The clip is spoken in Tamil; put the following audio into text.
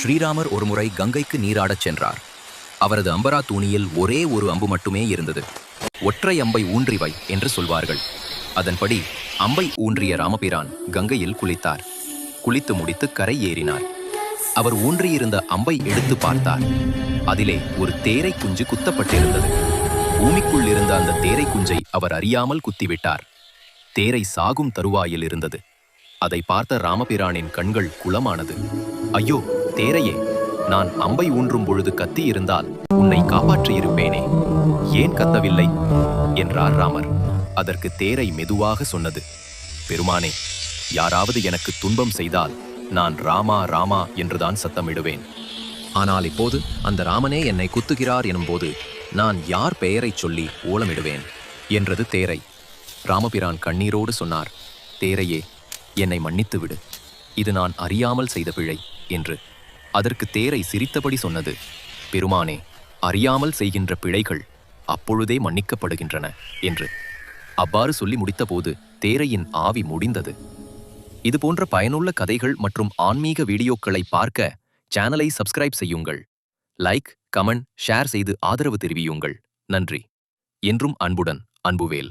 ஸ்ரீராமர் ஒருமுறை கங்கைக்கு நீராடச் சென்றார். அவரது அம்பரா தூணியில் ஒரே ஒரு அம்பு மட்டுமே இருந்தது. ஒற்றை அம்பை ஊன்றி வை என்று சொல்வார்கள். அதன்படி அம்பை ஊன்றிய ராமபிரான் கங்கையில் குளித்தார். குளித்து முடித்து கரை ஏறினார். அவர் ஊன்றியிருந்த அம்பை எடுத்து பார்த்தார். அதிலே ஒரு தேரை குஞ்சு குத்தப்பட்டிருந்தது. பூமிக்குள் இருந்த அந்த தேரை குஞ்சை அவர் அறியாமல் குத்திவிட்டார். தேரை சாகும் தருவாயில் இருந்தது. அதை பார்த்த ராமபிரானின் கண்கள் குளமானது. ஐயோ தேரையே நான் அம்பை ஊன்றும் பொழுது கத்தி இருந்தால் உன்னை காப்பாற்றியிருப்பேனே ஏன் கத்தவில்லை? என்றார் ராமர். அதற்கு தேரை மெதுவாக சொன்னது பெருமானே யாராவது எனக்கு துன்பம் செய்தால் நான் ராமா ராமா என்றுதான் சத்தமிடுவேன். ஆனால் இப்போது அந்த ராமனே என்னை குத்துகிறார் எனும்போது நான் யார் பெயரைச் சொல்லி ஓலமிடுவேன்? என்றது தேரை. ராமபிரான் கண்ணீரோடு சொன்னார் தேரையே என்னை மன்னித்து விடு இது நான் அறியாமல் செய்த பிழை என்று. அதற்கு தேரை சிரித்தபடி சொன்னது. பெருமானே அறியாமல் செய்கின்ற பிழைகள் அப்பொழுதே மன்னிக்கப்படுகின்றன என்று. அவ்வாறு சொல்லி முடித்தபோது தேரையின் ஆவி முடிந்தது. இது போன்ற பயனுள்ள கதைகள் மற்றும் ஆன்மீக வீடியோக்களை பார்க்க சேனலை சப்ஸ்கிரைப் செய்யுங்கள். லைக் கமெண்ட் ஷேர் செய்து ஆதரவு தெரிவியுங்கள். நன்றி. என்றும் அன்புடன் அன்புவேல்.